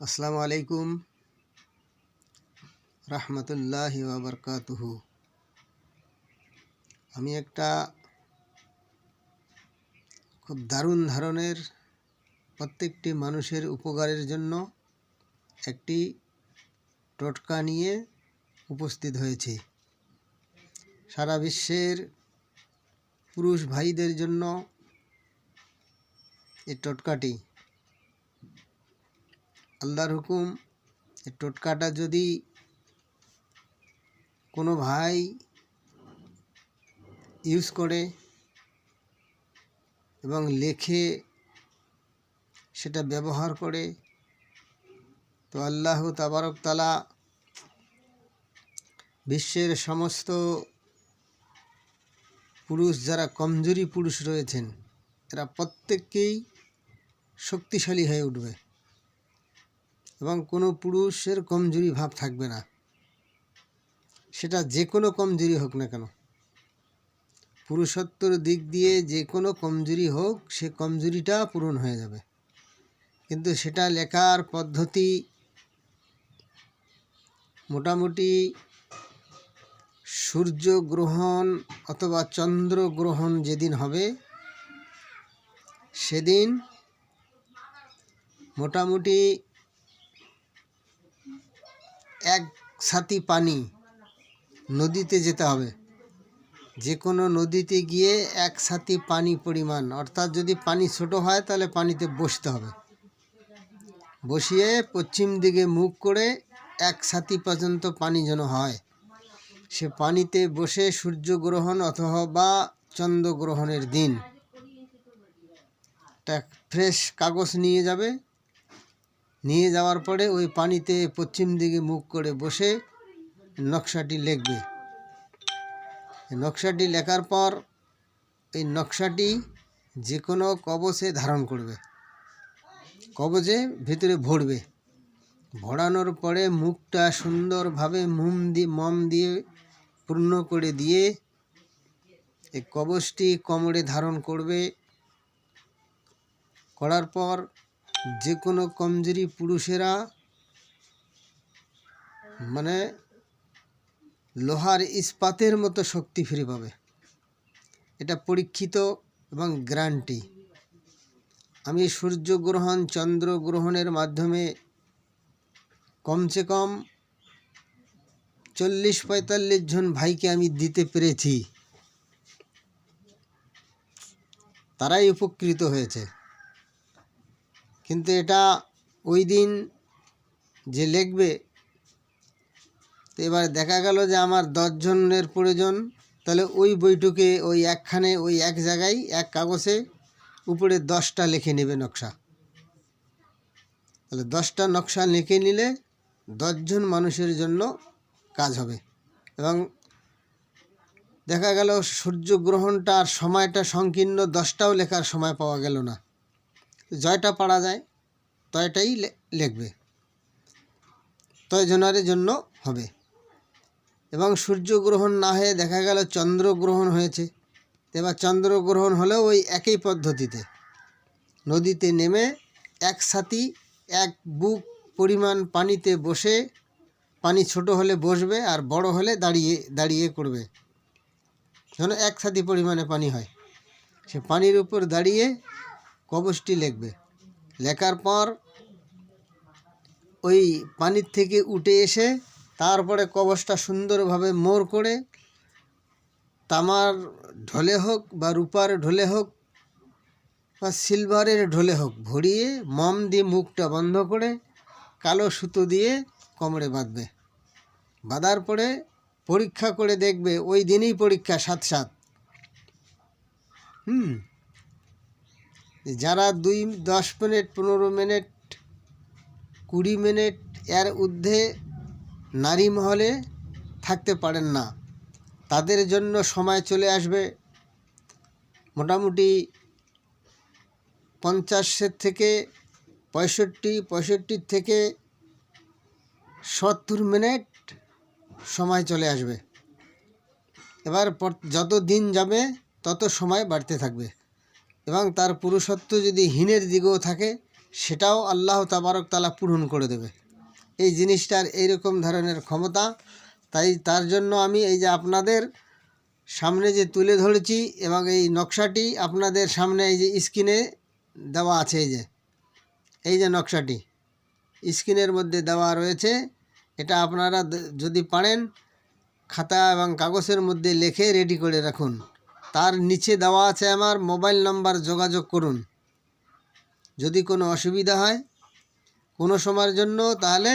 আসসালামু আলাইকুম। রহমতুল্লাহ বাবরকাতুহু আমি একটা খুব দারুণ ধরনের প্রত্যেকটি মানুষের উপকারের জন্য একটি টোটকা নিয়ে উপস্থিত হয়েছি। সারা বিশ্বের পুরুষ ভাইদের জন্য এই টোটকাটি আল্লাহর হুকুম টোটকাটা যদি কোনো ভাই ইউজ করে এবং লেখে, সেটা ব্যবহার করে, তো আল্লাহ তাবারক তালা বিশ্বের সমস্ত পুরুষ যারা কমজোরি পুরুষ রয়েছেন, এরা প্রত্যেককেই শক্তিশালী হয়ে উঠবে। এবং কোনো পুরুষের কমজোরি ভাব থাকবে না। সেটা যে কোনো কমজোরি হোক না কেন। পুরুষত্বর দিক দিয়ে যে কোনো কমজোরি হোক, সে কমজোরিটা পূরণ হয়ে যাবে। কিন্তু সেটা লেখার পদ্ধতি মোটামুটি সূর্য গ্রহণ অথবা চন্দ্র গ্রহণ যেদিন হবে, সেদিন মোটামুটি এক ছাতি পানি নদীতে যেতে হবে। যে কোনো নদীতে গিয়ে এক ছাতি পানি পরিমাণ, অর্থাৎ যদি পানি ছোট হয় তাহলে পানিতে বসতে হবে। বসিয়ে পশ্চিম দিকে মুখ করে এক ছাতি পর্যন্ত পানি যেন হয়। সে পানিতে বসে সূর্যগ্রহণ অথবা চন্দ্রগ্রহণের দিন। একটা ফ্রেশ কাগজ নিয়ে যাবে। নিয়ে যাওয়ার পরে ওই পানিতে পশ্চিম দিকে মুখ করে বসে নকশাটি লিখবে। নকশাটি লেখার পর এই নকশাটি যে কোনো কবচে ধারণ করবে, কবচে ভিতরে ভরবে। ভরানোর পরে মুখটা সুন্দরভাবে মুম দিয়ে মম দিয়ে পূর্ণ করে দিয়ে এই কবচটি কোমরে ধারণ করবে। করার পর যে কোনো কমজোরি পুরুষেরা মানে লোহার ইস্পাতের মতো শক্তি ফিরে পাবে। এটা পরীক্ষিত এবং গ্যারান্টি। আমি সূর্যগ্রহণ, চন্দ্রগ্রহণের মাধ্যমে কমসে কম চল্লিশ পঁয়তাল্লিশ জন ভাইকে আমি দিতে পেরেছি। তারাই উপকৃত হয়েছে। কিন্তু এটা ওই দিন যে লিখবে, তো এবার দেখা গেল যে আমার দশজনের প্রয়োজন, তাহলে ওই বইটুকে ওই একখানে, ওই এক জায়গায়, এক কাগজে উপরে দশটা লিখে নেবে নকশা। তাহলে দশটা নকশা লিখে নিলে দশজন মানুষের জন্য কাজ হবে। এবং দেখা গেল সূর্যগ্রহণটা আর সময়টা সংকীর্ণ দশটাও লেখার সময় পাওয়া গেল না। জয়টা পারা যায়, তয়টাই লিখবে। তয়জনারের জন্য হবে। এবং সূর্যগ্রহণ না হয়ে দেখা গেল চন্দ্রগ্রহণ হয়েছে। এবার চন্দ্রগ্রহণ হলেও ওই একই পদ্ধতিতে। নদীতে নেমে এক সাথী এক বুক পরিমাণ পানিতে বসে, পানি ছোট হলে বসবে আর বড় হলে দাঁড়িয়ে দাঁড়িয়ে করবে। যেন এক সাথী পরিমাণে পানি হয়। সে পানির উপর দাঁড়িয়ে কবচটি লিখবে। লেখার পর ওই পানির থেকে উঠে এসে তারপরে কবচটা সুন্দরভাবে মোর করে তামার ঢলে হোক বা রূপার ঢলে হোক বা সিলভারের ঢলে হোক ভরিয়ে মম দিয়ে মুখটা বন্ধ করে কালো সুতো দিয়ে কোমরে বাঁধবে। বাঁধার পরে পরীক্ষা করে দেখবে ওই দিনই পরীক্ষা সাত সাত। হুম। যারা দুই, দশ মিনিট, পনেরো মিনিট, কুড়ি মিনিট এর ঊর্ধ্বে নারী মহলে থাকতে পারেন না। তাদের জন্য সময় চলে আসবে। মোটামুটি পঞ্চাশের থেকে পঁয়ষট্টি পঁয়ষট্টির থেকে সত্তর মিনিট সময় চলে আসবে। এবার যত দিন যাবে, তত সময় বাড়তে থাকবে। এবং তার পুরুষত্ব যদি হীনের দিকেও থাকে, সেটাও আল্লাহ তাবারক তালা পূরণ করে দেবে। এই জিনিসটার এইরকম ধরনের ক্ষমতা। তাই তার জন্য আমি এই যে আপনাদের সামনে যে তুলে ধরেছি এবং এই নকশাটি আপনাদের সামনে এই যে স্ক্রিনে দেওয়া আছে এই যে এই যে নকশাটি, স্ক্রিনের মধ্যে দেওয়া রয়েছে। এটা আপনারা যদি পারেন, খাতা এবং কাগজের মধ্যে লিখে রেডি করে রাখুন। তার নিচে দেওয়া আছে আমার মোবাইল নাম্বার, যোগাযোগ করুন। যদি কোনো অসুবিধা হয় কোনো সময়ের জন্য, তাহলে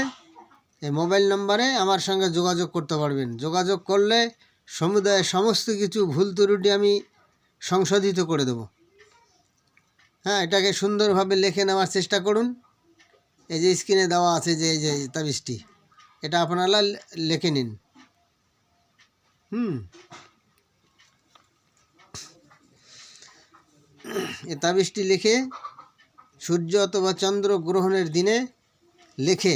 এই মোবাইল নম্বরে আমার সঙ্গে যোগাযোগ করতে পারবেন। যোগাযোগ করলে সমুদায়ের সমস্ত কিছু ভুল ত্রুটি আমি সংশোধিত করে দেব। হ্যাঁ এটাকে সুন্দরভাবে লিখে নেওয়ার চেষ্টা করুন। এই যে স্ক্রিনে দেওয়া আছে যে, এই যে তাবিজটি, এটা আপনারা লিখে নিন। হুম। এই তাবিজটি লিখে সূর্য অথবা চন্দ্র গ্রহণের দিনে লেখে,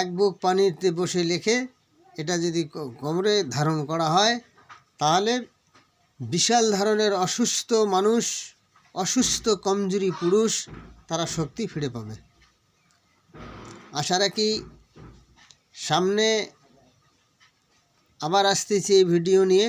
এক বুক পানিতে বসে লেখে, এটা যদি কোমরে ধারণ করা হয়, তাহলে বিশাল ধরনের অসুস্থ মানুষ, অসুস্থ কমজোরি পুরুষ, তারা শক্তি ফিরে পাবে। আশা রাখি সামনে আবার আসতেছি এই ভিডিও নিয়ে।